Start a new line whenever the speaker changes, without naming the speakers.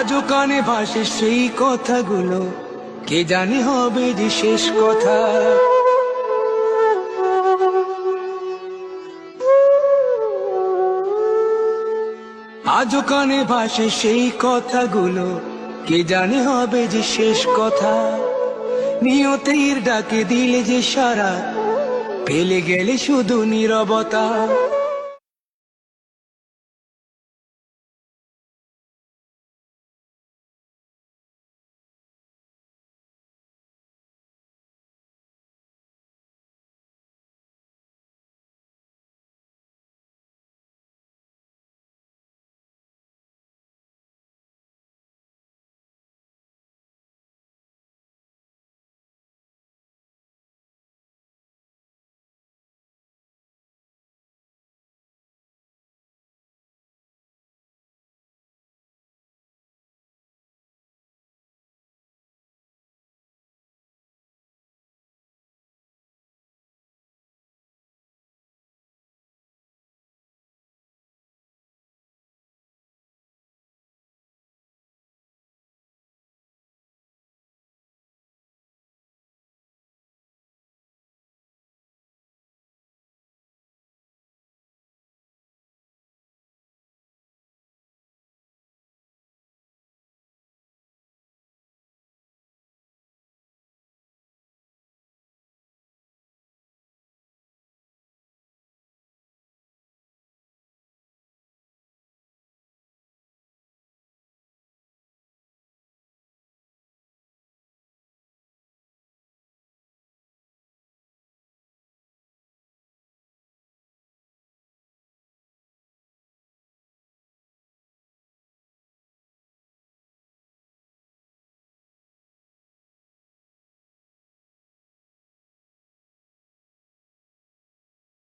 আজও কানে ভাসে সেই কথাগুলো। কে জানি হবে যে শেষ কথা। আজও কানে ভাসে সেই কথাগুলো। কে জানে হবে যে শেষ কথা। নিয়তির ডাকে দিলে যে সারা। পেলে গেলে শুধু নীরবতা।